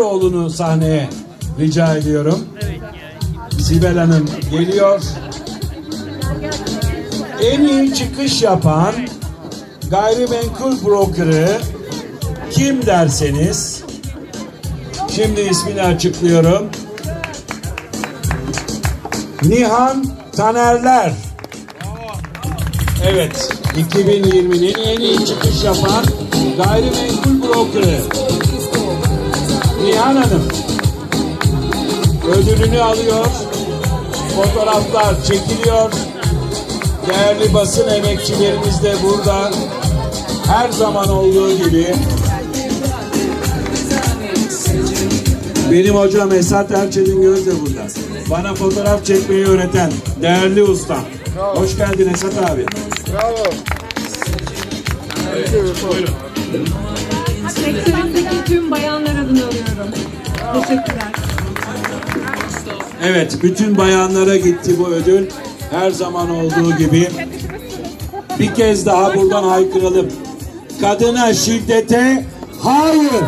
oğlunu sahneye rica ediyorum. Sibel Hanım geliyor. En iyi çıkış yapan gayrimenkul brokerı kim derseniz şimdi ismini açıklıyorum. Nihan Tanerler. Evet, 2020'nin en iyi çıkış yapan gayrimenkul brokeri. Nihan Hanım ödülünü alıyor. Fotoğraflar çekiliyor. Değerli basın emekçilerimiz de burada. Her zaman olduğu gibi. Benim hocam Esat Erçetin Göz de burada. Bana fotoğraf çekmeyi öğreten değerli ustam. Hoş geldin Esat abi. Bravo. Sektörümdeki tüm bayanlar adına alıyorum. Teşekkürler. Evet, bütün bayanlara gitti bu ödül. Her zaman olduğu gibi. Bir kez daha buradan haykıralım. Kadına şiddete hayır.